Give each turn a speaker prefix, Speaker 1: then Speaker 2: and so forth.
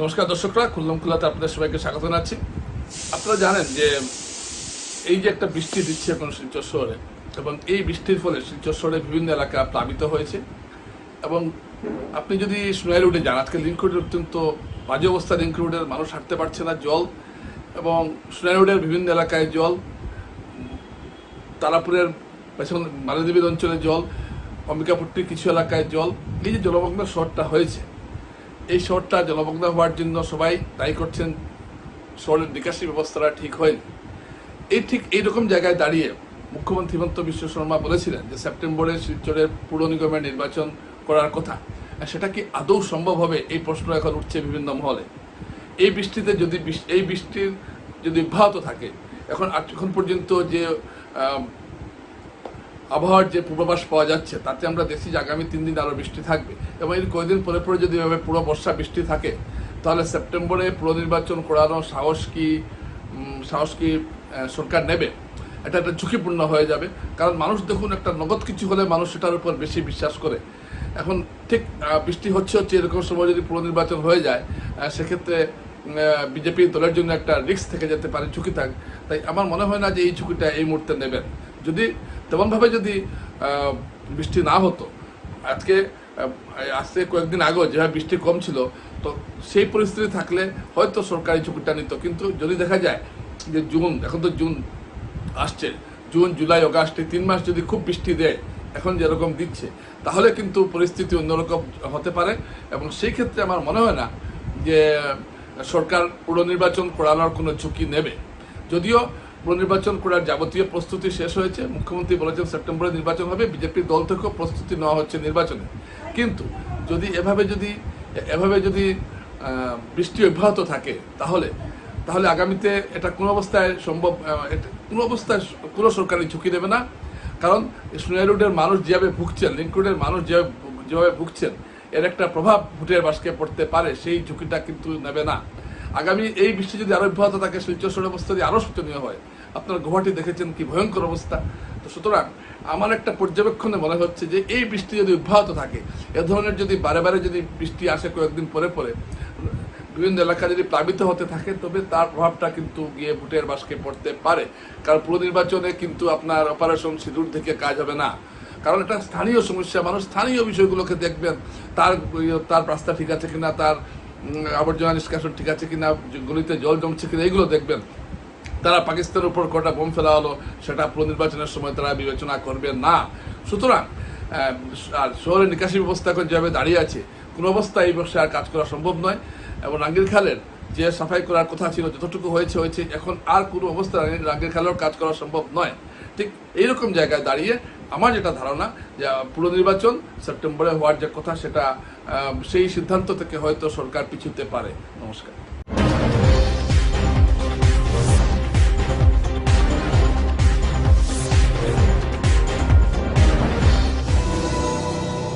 Speaker 1: নমস্কার দর্শকরা খুললাম খুল্লাতে আপনাদের সবাইকে স্বাগত জানাচ্ছি। আপনারা জানেন যে এই যে একটা বৃষ্টি দিচ্ছে এখন শিলচর শহরে, এবং এই বৃষ্টির ফলে শিলচর শহরে বিভিন্ন এলাকা প্লাবিত হয়েছে। এবং আপনি যদি সোনাই রোডে যান, আজকে লিঙ্ক রোডের অত্যন্ত বাজে অবস্থা। লিঙ্ক রোডের মানুষ হাঁটতে পারছে না জল, এবং সোনাই রোডের বিভিন্ন এলাকায় জল, তারাপুরের পেছন মালদেবীর অঞ্চলে জল, অম্বিকাপুরটির কিছু এলাকায় জল, এই যে জলমগ্ন শহরটা হয়েছে। এই শহরটা জলমগ্ন হওয়ার জন্য সবাই দায়ী করছেন, শহরের নিকাশি ব্যবস্থাটা ঠিক হয়নি। এই ঠিক এইরকম জায়গায় দাঁড়িয়ে মুখ্যমন্ত্রী হিমন্ত বিশ্ব শর্মা বলেছিলেন যে সেপ্টেম্বরে শিলচরের পুর নিগমের নির্বাচন করার কথা। সেটা কি আদৌ সম্ভব হবে? এই প্রশ্ন এখন উঠছে বিভিন্ন মহলে। এই বৃষ্টিতে যদি এই বৃষ্টির যদি অব্যাহত থাকে, এখন এখন পর্যন্ত যে আবহাওয়ার যে পূর্বাভাস পাওয়া যাচ্ছে, তাতে আমরা দেখছি যে আগামী তিন দিন আরও বৃষ্টি থাকবে। এবং এর কয়েকদিন পরে পরে যদি এভাবে পুরো বর্ষা বৃষ্টি থাকে, তাহলে সেপ্টেম্বরে পুরো নির্বাচন করানোর সাহস কি সাহস কি সরকার নেবে? এটা একটা ঝুঁকিপূর্ণ হয়ে যাবে। কারণ মানুষ দেখুন, একটা নগদ কিছু হলে মানুষ সেটার উপর বেশি বিশ্বাস করে। এখন ঠিক বৃষ্টি হচ্ছে হচ্ছে এরকম সময় যদি পুরো নির্বাচন হয়ে যায় সেক্ষেত্রে বিজেপি দলের জন্য একটা রিস্ক থেকে যেতে পারে, ঝুঁকি থাক। তাই আমার মনে হয় না যে এই ঝুঁকিটা এই মুহূর্তে নেবেন। যদি তেমনভাবে যদি বৃষ্টি না হতো, আজকে আজকে কয়েকদিন আগেও যেভাবে বৃষ্টি কম ছিল, তো সেই পরিস্থিতি থাকলে হয়তো সরকারি ঝুঁকিটা নিত। কিন্তু যদি দেখা যায় যে জুন, এখন তো জুন আসছে, জুন, জুলাই, অগাস্টে তিন মাস যদি খুব বৃষ্টি দেয়, এখন যেরকম দিচ্ছে, তাহলে কিন্তু পরিস্থিতি অন্যরকম হতে পারে। এবং সেই ক্ষেত্রে আমার মনে হয় না যে সরকার পুরো নির্বাচন করানোর কোনো ঝুঁকি নেবে। যদিও পুরো নির্বাচন করার যাবতীয় প্রস্তুতি শেষ হয়েছে। মুখ্যমন্ত্রী বলেছেন সেপ্টেম্বরে নির্বাচন হবে বিজেপির দল থেকেও প্রস্তুতি নেওয়া হচ্ছে নির্বাচনে। কিন্তু যদি এভাবে যদি এভাবে যদি বৃষ্টি অব্যাহত থাকে, তাহলে তাহলে আগামীতে এটা কোনো অবস্থায় সম্ভব কোনো অবস্থায় কোনো সরকারি ঝুঁকি দেবে না। কারণ সোনাই রোডের মানুষ যেভাবে ভুগছেন লিঙ্ক রোডের মানুষ যেভাবে যেভাবে ভুগছেন, এর একটা প্রভাব ভোটের বাসকে পড়তে পারে, সেই ঝুঁকিটা কিন্তু নেবে না। আগামী এই বৃষ্টি যদি আরও অব্যাহত থাকে শহরের অবস্থা যদি আরও শোচনীয় হয়, আপনারা গুয়াহাটি দেখেছেন কি ভয়ঙ্কর অবস্থা। তো সুতরাং আমার একটা পর্যবেক্ষণে মনে হচ্ছে যে এই বৃষ্টি যদি অব্যাহত থাকে, এ ধরনের যদি বারে বারে যদি বৃষ্টি আসে কয়েকদিন পরে পরে, বিভিন্ন এলাকা যদি প্লাবিত হতে থাকে, তবে তার প্রভাবটা কিন্তু গিয়ে ভোটের বাসকে পড়তে পারে। কারণ পুরো নির্বাচনে কিন্তু আপনার অপারেশন সিঁদুর থেকে কাজ হবে না। কারণ এটা স্থানীয় সমস্যা, মানুষ স্থানীয় বিষয়গুলোকে দেখবেন, তার তার রাস্তা ঠিক আছে কিনা, তার আবর্জনা নিষ্কাশন ঠিক আছে কিনা গলিতে জল জমছে কিনা এইগুলো দেখবেন। তারা পাকিস্তানের উপর কটা বোম ফেলা হলো, সেটা পুরো নির্বাচনের সময় তারা বিবেচনা করবে না। সুতরাং আর শহরের নিকাশি ব্যবস্থা এখন যেভাবে দাঁড়িয়ে আছে, কোনো অবস্থায় এই ব্যবসায় আর কাজ করা সম্ভব নয়। এবং রাঙ্গির খালের যে সাফাই করার কথা ছিল, যতটুকু হয়েছে হয়েছে, এখন আর কোনো অবস্থায় রাঙ্গির খালের কাজ করা সম্ভব নয়। ঠিক এইরকম জায়গায় দাঁড়িয়ে আমার যেটা ধারণা, যে পুরো নির্বাচন সেপ্টেম্বরে হওয়ার যে কথা, সেটা সেই সিদ্ধান্ত থেকে হয়তো সরকার পিছুতে পারে। নমস্কার।